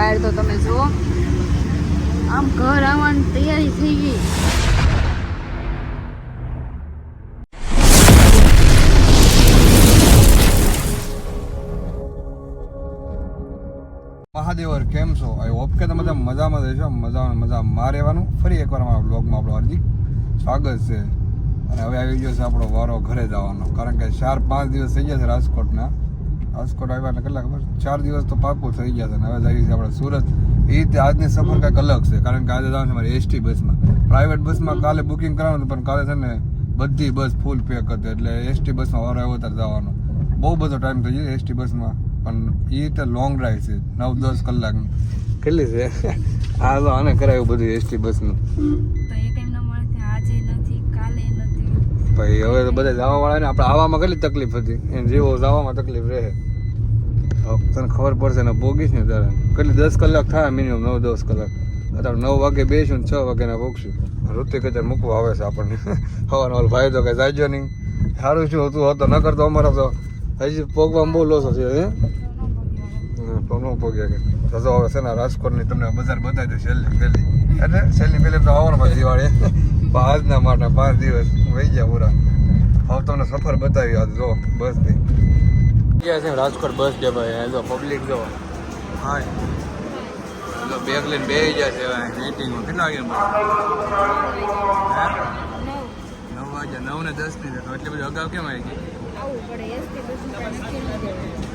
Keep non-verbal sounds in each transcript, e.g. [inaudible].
બહાર તો તમે જુઓ. આમ ઘર આવવાની તૈયારી થઈ ગઈ. મહાદેવર, કેમ છો? આઈ હોપ કે તમે બધા મજામાં રહેશો. મજામાં મજા માં રહેવાનું. ફરી એકવાર અમારા બ્લોગમાં આપણું હાર્દિક સ્વાગત છે. અને હવે આવી ગયો છે આપણો વારો ઘરે જવાનો. કારણ કે ચાર પાંચ દિવસ થઈ ગયા છે રાજકોટના. રાજકોટ આવ્યા કેટલા ખબર? ચાર દિવસ તો પાકું થઈ ગયા છે અને હવે જઈએ છીએ આપણે સુરત. એ રીતે આજની સફર કંઈક અલગ છે કારણ કે આજે જવાનું છે મારી એસટી બસમાં પ્રાઇવેટ બસમાં કાલે બુકિંગ કરાવવાનું પણ કાલે છે ને બધી બસ ફૂલ પેક હતી એટલે એસટી બસમાં વારો આવ્યો ત્યારે જવાનો. બહુ બધો ટાઈમ થઈ ગયો એસટી બસમાં પણ એ રીતે લોંગ ડ્રાઈવ છે નવ દસ કલાકની. કેટલી છે? આ તો આને કરાયું બધું એસટી બસનું તો એ ટાઈમ ન મળે આજે નથી કાલે નથી ભાઈ, હવે તો બધા જવા વાળા ને આપણે આવવામાં કેટલી તકલીફ હતી? એને જેવો જવામાં તકલીફ રહે. તને ખબર પડશે ને, ભોગીશ ને તારે. કેટલી દસ કલાક થાય મિનિમમ નવ દસ કલાક. અત્યારે નવ વાગે બેસું ને છ વાગ્યાના ભોગશું. ઋતિક અત્યારે મૂકવા આવે છે આપણને. હવાનો હાલ ભાઈ તો કઈ જાજો નહીં. સારું શું હતું? હતો ન કરતો અમારા તો. હજી પોગવામાં બહુ લોસો છે હે? ન પોગ્યા કે. તો હવે છે ને, રાજકોટની તમને બજાર બતાવી દઉં છેલ્લી પહેલી. એટલે છેલ્લી પહેલી તો આવવાનું દિવાળી. આજના માટે પાંચ દિવસ વહી ગયા પૂરા. હવે તમને સફર બતાવી આજ જો બસની ગયા છે રાજકોટ બસ ડે ભાઈ જો પબ્લિક જો. હાય. જો બેગ લઈને બે ગયા છે મીટિંગમાં કેટલા વાગ્યા નવ વાગ્યા નવ ને દસની તો એટલી બધી અગાઉ કેમ આવી ગઈ?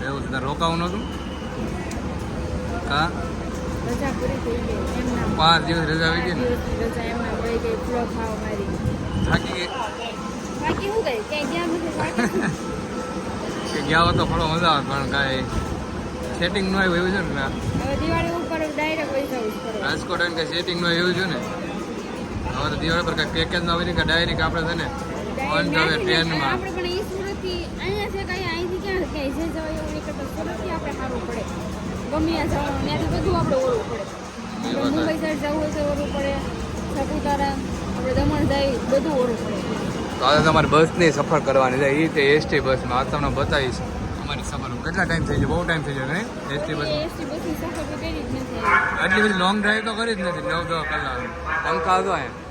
એવું છે રોકાવું નતું? કા? રજા પૂરી થઈ ગઈ એમના પાંચ દિવસ રજા આવી ગઈ ને ગઈ? થાકી ગઈ ગઈ? ક્યાંય ગયા નથી? ગયા હોત તો ફરવા મજા આવે પણ કાંઈ સેટિંગ નો આવ્યું એવું છે ને હવે દિવાળી ઉપર ડાયરેક્ટ પૈસા જ કરો રાજકોટ એમ કાંઈ સેટિંગ નો એવું છે ને. હવે તો દિવાળી પર કાંઈ પેકેજ ના હોય ને કે ડાયરેક્ટ આપણે છે ને ઓન ધ ટ્રેનમાં આપણે પણ સુરતથી અહીંયા છે કઈ અહીંથી ક્યાં ક્યાંય જે જવાય એવું નહીં સુરતથી આપણે સારું પડે. ગમે ત્યાં જવાનું ત્યાંથી બધું આપણે ઓળવું પડે. મુંબઈ સાઈડ જવું હોય તો ઓળવું પડે. સાપુતારા આપણે દમણ જાય બધું ઓળવું પડે. તો આજે તમારે બસની સફર કરવાની છે. એ રીતે એસટી બસમાં. આજ તમને બતાવીશ અમારી સફર કેટલા ટાઈમ થઈ ગયો? બહુ ટાઈમ થઈ ગયો નહીં? એસટી બસ એસટી બસની સફર તો કરી જ નથી. આટલી બધી લોંગ ડ્રાઈવ તો કરી જ નથી. નવ દસ કલાક. પંખા હતો અહીંયા.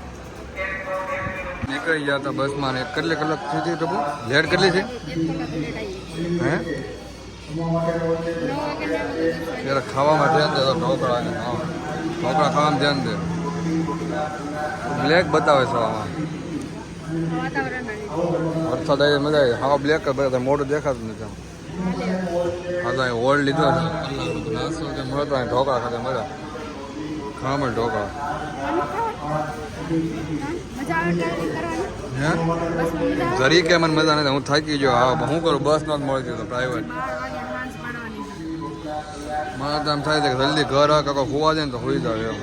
નીકળી ગયા હતા બસમાં ને કેટલી કલાક થઈ હતી ટપુ લેટ કેટલી છે હે? ત્યારે ખાવામાં ધ્યાન દે તો ઢોકળા ઢોકળા ખાવામાં ધ્યાન દે. બ્લેક બતાવે છે આમાં. વરસાદ આવી મજા આવી હા બ્લેક બધા મોઢું દેખાતું નથી. હા તો અહીં ઓલ્ડ લીધો છે. મળતો અહીં ઢોકળા ખાતે મજા. ખામણ ઢોકળા. જરી કે મને મજા નથી હું થાકી ગયો. હા હું કરું? બસ નથી મળતી તો પ્રાઇવેટ મને તો એમ થાય છે કે જલ્દી ઘર કાકો હોવા જાય ને તો હોઈ જાવ એમ.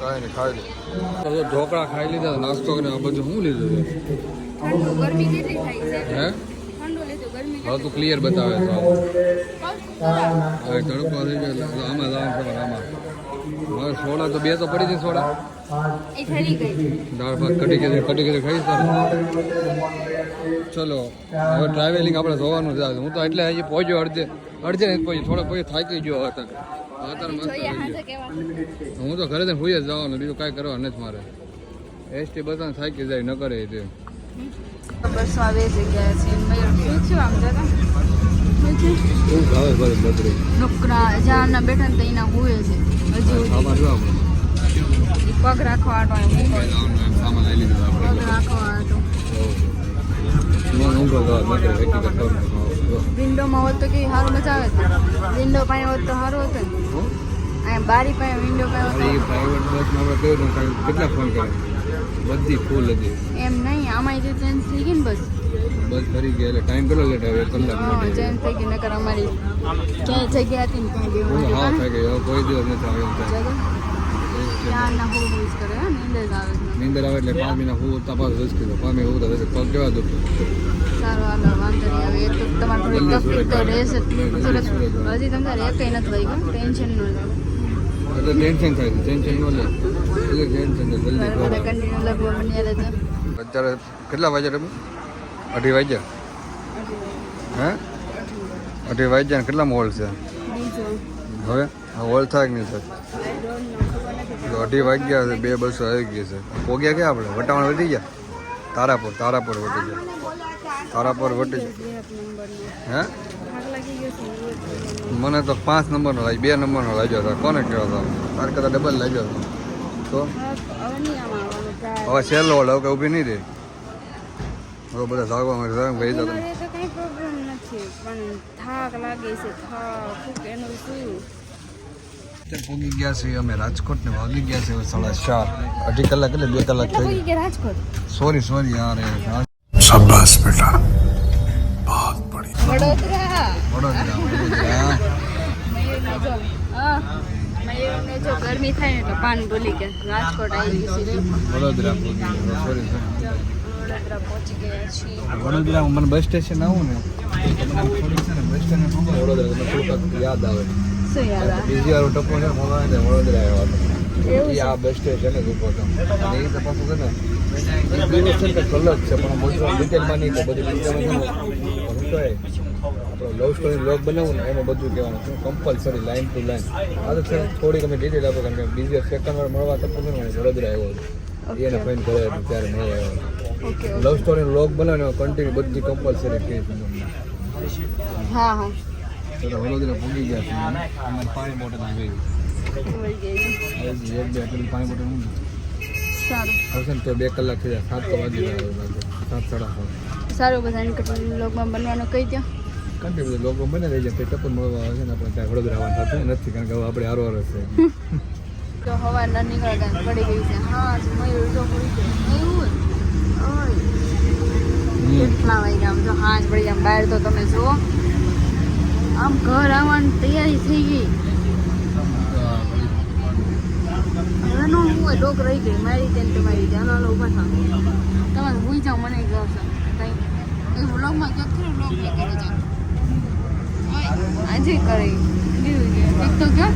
કાંઈ નહીં ખાઈ લે તો ઢોકળા ખાઈ લીધા, નાસ્તો કરીને આ બધું શું લીધું હે? હવે તું ક્લિયર બતાવે કેટલી હવે તડકો ગયો આમાં જવાનું આમાં. હવે સોડા તો બે તો પડી છે સોડા. દાળ ભાત કટી ગઈ કટી ગઈ ખાઈ તારે. ચલો, હવે ટ્રાવેલિંગ આપણે જોવાનું છે હું તો એટલે હજી પહોંચ્યો અડધે. અડધે પછી થોડો પછી થાકી ગયો હતા હું તો ઘરે હુઈ જ જવાનું બીજું કાંઈ કરવા નથી મારે. એસટી બધાને થાકી જાય ન કરે તે. બસો આવે જગ્યાએ છે. મયુર શું આમ ભરે બદરી જ્યાં બેઠા ને ત્યાં હુએ છે. હજી રાખવા પગ રાખવા વિન્ડોમાં હોત તો કેવી સારું મજા આવે વિન્ડો પાસે હોત તો સારું હતું. અહીંયા બારી પાસે વિન્ડો પાસે એ પ્રાઇવેટ બસમાં આપણે કહ્યું તો કેટલા ફોન કરે બધી ફૂલ હતી. એમ નહીં આમાં જે ચેન્જ થઈ ગઈ ને બસ. બસ ફરી ગયા એટલે ટાઈમ કેટલો લેટ આવ્યો? કલાક માટે ચેન્જ થઈ ગઈ. નકર અમારી ક્યાંય જગ્યા હતી ને ક્યાંય હું હા થઈ ગઈ કોઈ દિવસ નથી આવ્યો. ત્યાં ના હોય કરે નીંદર આવે નીંદર આવે એટલે પાંચ મહિના હું તપાસ રસ કીધો પાંચ મહિના હું તો પગ કેવા દુખે સારું હાલો વાંધો નહીં આવે તો તમારે થોડી તકલીફ તો રહેશે જ. જલ્દી સુરત સુરત હજી તમારે એકઈ નથી થઈ ગયું ટેન્શન ન લો એટલે ટેન્શન થાય ટેન્શન ન લે એટલે ટેન્શન જલ્દી બધા કરો કન્ટિન્યુ લગભગ બની રહે છે અત્યારે કેટલા વાગ્યા તમે અઢી વાગ્યા હે અઢી વાગ્યા ને કેટલા મોલ છે હવે આ હોલ થાય કે નહીં થાય તો અઢી વાગ્યા છે, બે બસો આવી ગઈ છે. પોગ્યા ક્યાં આપણે? વટાવણ વટી ગયા? તારાપુર તારાપુર વટી ગયા. તારાપુર વટી હે. મને તો પાંચ નંબરનો લાગ્યો, બે નંબરનો લાગ્યો હતો. કોને કહેવા હતો તારે કદાચ ડબલ લાગ્યો હતો. તો? હવે છેલ્લો હોલ હવે ઊભી નહીં રહે. હવે બધા જાગવા માટે ભાઈ તો મારે તો કઈ પ્રોબ્લેમ નથી, પણ થાક લાગે છે, થાક. એનું શું તે પહોંચી ગયા છીએ અમે રાજકોટ ને વાગી ગયા છે સાડા ચાર અઢી કલાક એટલે બે કલાક થઈ ગયા રાજકોટ સોરી સોરી યાર શાબાશ બેટા બહુત બડી વડોદરા વડોદરા વડોદરા મયુરને જો ગરમી થાય ને તો પાન ભૂલી ગયા રાજકોટ આવી ગઈ વડોદરા સોરી સોરી વડોદરા મને બસ સ્ટેશન આવું ને બસ સ્ટેશન વડોદરા તમને થોડુંક યાદ આવે શું બીજી વાર ટપો છે મોલા ને વડોદરા આવ્યો હતો આ બસ સ્ટેશન જ ઊભો હતો અને એ તો પાછું ને દિવસ છે છે પણ ડિટેલમાં નહીં તો બધું ડિટેલમાં છે આપણો લવ સ્ટોરી બ્લોગ બનાવું ને એમાં બધું કહેવાનું છે. કમ્પલસરી લાઈન ટુ લાઈન આ તો છે થોડીક અમે ડિટેલ આપો કારણ કે બીજી સેકન્ડ વાર મળવા તો પણ મને વડોદરા આવ્યો હતો. એને ફાઇન કરે ત્યારે મળવા આવ્યો લવ સ્ટોરી બ્લોગ કન્ટિન્યુ બધી કમ્પલસરી કહે છે. હા હા. તો વડોદરા ભૂગી ગયા છે. અમારે પાણી બોટલ આવી ગઈ. એક બે એટલી પાણી બોટલ આવશે ને તો બે કલાક થઈ જાય સાત તો વાગી જાય સાત સાડા સાત. સારું બધાને કેટલું લોગમાં બનવાનું કહી દો કંટ્રી બધા લોકો બને રહી જાય તે ટપન મળવા આવે છે ને આપણે ત્યાં વડોદરા આવવાનું થતું નથી કારણ કે હવે આપણે હારો હારો છે. [laughs] તો હવારના નીકળ્યા ગયા પડી ગઈ છે. હા મયુર તો પડી ગયો. મયુર? ઓય. કેટલા વાગ્યા આમ જો હાંજ પડી ગયા બહાર તો તમે જુઓ. આમ ઘર આવવાની તૈયારી થઈ ગઈ. હવે નો હું ડોક રહી ગઈ. મારી રીતે તમારી રીતે હાલો ઊભા થાવ તમારે ભૂઈ જાઓ મને છે કંઈ. એ વ્લોગમાં ક્યાંક ખરો વ્લોગ કરે કરી ઓય, આજે કરી. એક તો કયો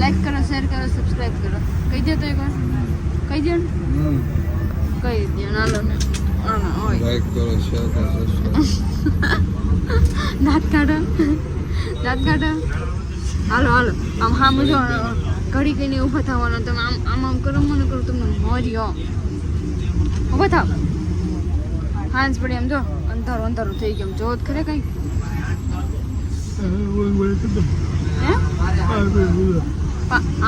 લાઈક કરો શેર કરો સબસ્ક્રાઈબ કરો. કહી દે તો એક વાર. કહી દે કહી દે હાલો ને આના લાઈક કરો શેર કરો સબસ્ક્રાઇબ દાંત કાઢો દાંત કાઢો હાલો હાલો આમ હા મજો ઘડી કઈને ઊભા થવાનો તમે આમ આમ આમ કરો મને કરો તમને મર્યો. ઊભા થાવ. હાંસ પડી એમ જો અંધારું અંધારું થઈ ગયું. જોત ખરે કઈ હે?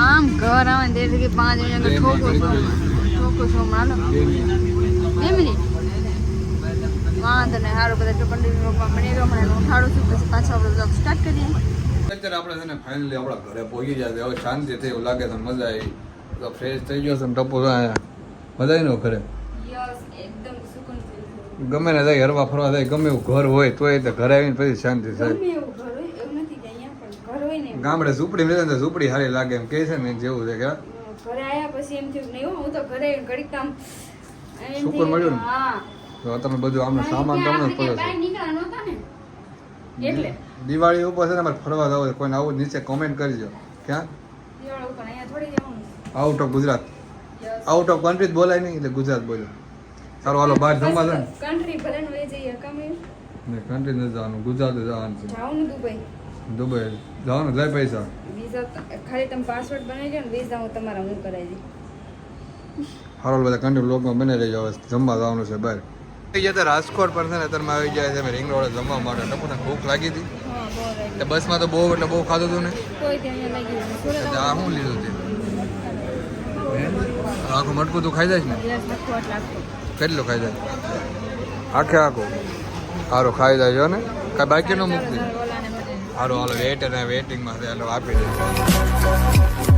આમ ઘર આવે ને તે પાંચ મિનિટ ઠોકો ઠોકો છો હાલો બે મિનિટ. વાંધો નહીં સારું બધા જો કન્ટિન્યુ બની રહ્યો મને ઉઠાડું છું પછી પાછા આપણે બ્લોગ સ્ટાર્ટ કરીએ. અત્યારે આપણે છે ને ફાઇનલી આપણા ઘરે પહોંચી જાય હવે શાંતિ થઈ એવું લાગે છે મજા આવી. તો ફ્રેશ થઈ ગયો છે ને ટપો તો મજા આવી ઘરે? યસ એકદમ સુકૂન ફીલ ગમે ને જાય હરવા ફરવા થાય ગમે એવું ઘર હોય તોય તો ઘરે આવીને પછી શાંતિ થાય. ગમે એવું ઘર હોય એવું નથી કે અહીંયા પણ ઘર હોય ને ગામડે ઝૂંપડી મળે ને તો ઝૂંપડી સારી લાગે એમ કહે છે ને જેવું છે કે ઘરે આવ્યા પછી એમ થયું નહીં હું તો ઘરે ઘડી કામ સુકૂન મળ્યું ને? તો તમે બધું આમને સામાન તમને જ પડે ક્યાંય બહાર નીકળ્યા નહોતા ને. એટલે. દિવાળી ઉપર છે ને અમારે ફરવા જવું છે કોઈને આવું નીચે કોમેન્ટ કરજો. ક્યાં? જવાનું out of Gujarat. Out of country જ બોલાય નહીં એટલે ગુજરાત બોલો. સારું હાલો બહાર જમવા જાય કન્ટ્રી ભલે ને જઈએ કમે ને કન્ટ્રી ન જવાનું ગુજરાત જવાનું છે. જાઉં ને દુબઈ. દુબઈ. જવાનું લઈ પૈસા. વિઝા ખાલી તમે પાસવર્ડ બનાવી દો ને વિઝા હું તમારા હું કરાવી દઈ હારો બધા કન્ટિન્યુ લોકમાં બને રહેજો હવે જમવા જવાનું છે બહાર થઈ ગયા રાજકોટ પર અત્યારમાં આવી જાય છે અમે રિંગ રોડ જમવા માટે. ટપુને ભૂખ લાગી હતી. એટલે બસમાં તો બહુ એટલે બહુ ખાધું હતું ને? આ શું લીધું તે? આખું મટકું તું ખાઈ જાય ને? કેટલું ખાઈ જાય? આખે આખું? સારું ખાઈ જાય ને? કાંઈ બાકી ન મૂકતી? સારું હાલો વેટ અને વેટિંગમાં આપી દે.